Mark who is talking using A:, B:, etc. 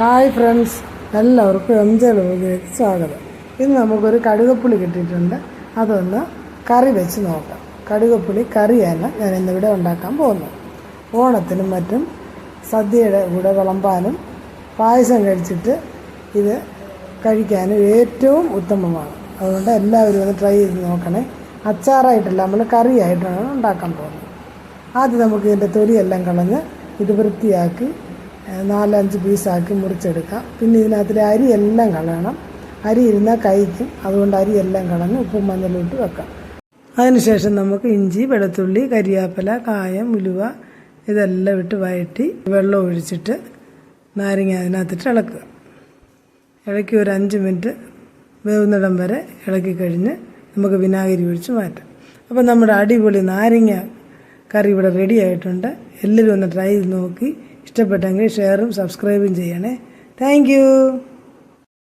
A: Hi friends എല്ലാവർക്കും M J ലോകിലേക്ക് സ്വാഗതം. ഇന്ന് നമുക്കൊരു കടുകപ്പുളി കിട്ടിയിട്ടുണ്ട്. അതൊന്ന് കറി വെച്ച് നോക്കാം. കടുകപ്പുളി കറിയാണ് ഞാൻ ഇന്നിവിടെ ഉണ്ടാക്കാൻ പോകുന്നത് ഓണത്തിനും മറ്റും സദ്യയുടെ കൂടെ വിളമ്പാനും പായസം കഴിച്ചിട്ട് ഇത് കഴിക്കാനും ഏറ്റവും ഉത്തമമാണ്. അതുകൊണ്ട് എല്ലാവരും ഒന്ന് ട്രൈ ചെയ്ത് നോക്കണേ. അച്ചാറായിട്ടല്ല നമ്മൾ കറിയായിട്ടാണ് ഉണ്ടാക്കാൻ പോകുന്നത്. ആദ്യം നമുക്ക് ഇതിന്റെ തൊലിയെല്ലാം കളഞ്ഞ് ഇത് വൃത്തിയാക്കി നാലഞ്ച് പീസാക്കി മുറിച്ചെടുക്കാം. പിന്നെ ഇതിനകത്തിലെ അരി എല്ലാം കളയണം. അരി ഇരുന്നാൽ കഴിക്കും. അതുകൊണ്ട് അരി എല്ലാം കളഞ്ഞ് ഉപ്പും മഞ്ഞളും ഇട്ട് വെക്കാം. അതിനുശേഷം നമുക്ക് ഇഞ്ചി വെളുത്തുള്ളി കരിയാപ്പില കായം ഉലുവ ഇതെല്ലാം ഇട്ട് വഴറ്റി വെള്ളം ഒഴിച്ചിട്ട് നാരങ്ങ അതിനകത്തിട്ട് ഇളക്കുക. ഇളക്കി ഒരു അഞ്ച് മിനിറ്റ് വേവുന്നിടം വരെ ഇളക്കി കഴിഞ്ഞ് നമുക്ക് വിനാഗിരി ഒഴിച്ച് മാറ്റാം. അപ്പോൾ നമ്മുടെ അടിപൊളി നാരങ്ങ കറി ഇവിടെ റെഡി ആയിട്ടുണ്ട്. എല്ലാവരും ഒന്ന് ട്രൈ ചെയ്ത് നോക്കി. ഇഷ്ടപ്പെട്ടെങ്കിൽ ഷെയറും സബ്സ്ക്രൈബും ചെയ്യണേ. താങ്ക്